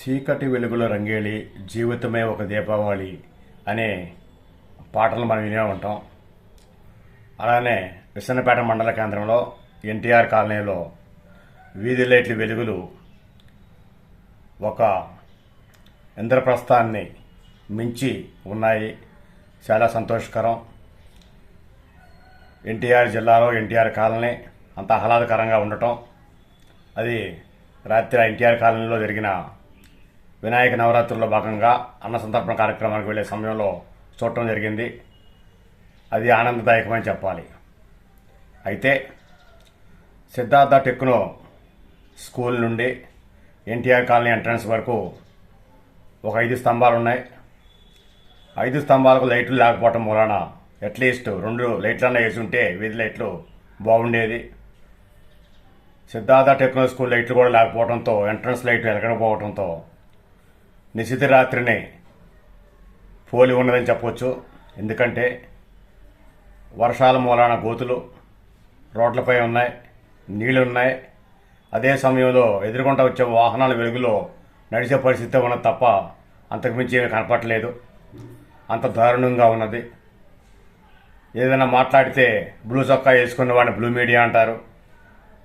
చీకటి వెలుగుల రంగేలి జీవితమే ఒక దీపావళి అనే పాటలు మనం వినే ఉంటాం. అలానే విసన్నపేట మండల కేంద్రంలో ఎన్టీఆర్ కాలనీలో వీధి లైట్ల వెలుగులు ఒక ఇంద్రప్రస్థాన్ని మించి ఉన్నాయి. చాలా సంతోషకరం. ఎన్టీఆర్ జిల్లాలో ఎన్టీఆర్ కాలనీ అంత ఆహ్లాదకరంగా ఉండటం. అది రాత్రి ఎన్టీఆర్ కాలనీలో జరిగిన వినాయక నవరాత్రుల్లో భాగంగా అన్న సంతర్పణ కార్యక్రమానికి వెళ్ళే సమయంలో చూడటం జరిగింది. అది ఆనందదాయకమని చెప్పాలి. అయితే సిద్ధార్థ టెక్నో స్కూల్ నుండి ఎన్టీఆర్ కాలనీ ఎంట్రన్స్ వరకు ఒక ఐదు స్తంభాలు ఉన్నాయి. ఐదు స్తంభాలకు లైట్లు లేకపోవటం మూలన అట్లీస్ట్ రెండు లైట్లన్నా వేసి ఉంటే వీధి లైట్లు బాగుండేది. సిద్ధార్థ టెక్నో స్కూల్ లైట్లు కూడా లేకపోవడంతో ఎంట్రన్స్ లైట్ వెలగకపోవడంతో నిశిత రాత్రిని పోలి ఉన్నదని చెప్పవచ్చు ఎందుకంటే వర్షాల మూలాన గోతులు రోడ్లపై ఉన్నాయి నీళ్ళు ఉన్నాయి అదే సమయంలో ఎదుర్కొంటూ వచ్చే వాహనాల వెలుగులో నడిచే పరిస్థితి ఉన్నది తప్ప అంతకుమించి ఏమీ కనపట్టలేదు అంత దారుణంగా ఉన్నది. ఏదైనా మాట్లాడితే బ్లూ చొక్కా వేసుకున్న వాడిని బ్లూ మీడియా అంటారు.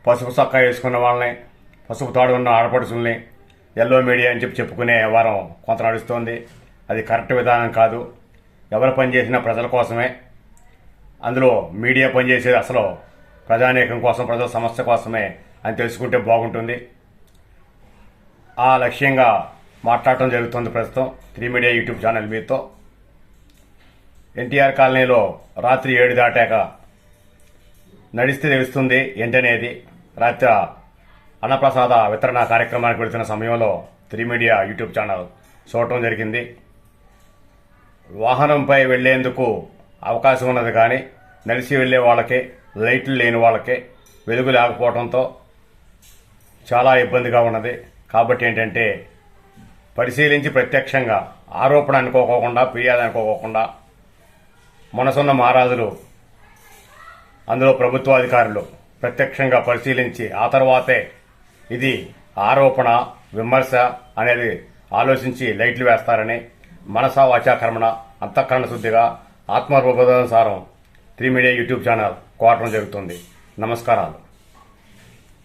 పసుపు చొక్కా వేసుకున్న వాళ్ళని పసుపు తాడు ఉన్న ఆడపడుచుల్ని ఎల్లో మీడియా అని చెప్పి చెప్పుకునే వారం కొంత నడుస్తోంది అది కరెక్ట్ విధానం కాదు. ఎవరు పనిచేసినా ప్రజల కోసమే. అందులో మీడియా పనిచేసేది అసలు ప్రజానేకం కోసం ప్రజల సమస్య కోసమే అని తెలుసుకుంటే బాగుంటుంది. ఆ లక్ష్యంగా మాట్లాడటం జరుగుతుంది ప్రస్తుతం. త్రీ మీడియా యూట్యూబ్ ఛానల్ మీతో. ఎన్టీఆర్ కాలనీలో రాత్రి ఏడు దాటాక నడిస్తే తెలుస్తుంది ఏంటనేది రాత్రి అన్నప్రసాద వితరణ కార్యక్రమానికి వెళుతున్న సమయంలో త్రీ మీడియా యూట్యూబ్ ఛానల్ చూడటం జరిగింది. వాహనంపై వెళ్ళేందుకు అవకాశం ఉన్నది కానీ నడిచి వెళ్ళే వాళ్ళకే లైట్లు లేని వాళ్ళకే వెలుగు లేకపోవడంతో చాలా ఇబ్బందిగా ఉన్నది. కాబట్టి ఏంటంటే పరిశీలించి ప్రత్యక్షంగా ఆరోపణ అనుకోకోకుండా ఫిర్యాదు అనుకోకోకుండా మనసున్న మహారాజులు అందులో ప్రభుత్వాధికారులు ప్రత్యక్షంగా పరిశీలించి ఆ తర్వాతే ఇది ఆరోపణ విమర్శ అనేది ఆలోచించి లైట్లు వేస్తారని మనసా వాచాకర్మణ అంతఃకరణ శుద్ధిగా ఆత్మరూపదానుసారం త్రీ మీడియా యూట్యూబ్ ఛానల్ కోరటం జరుగుతుంది. నమస్కారాలు.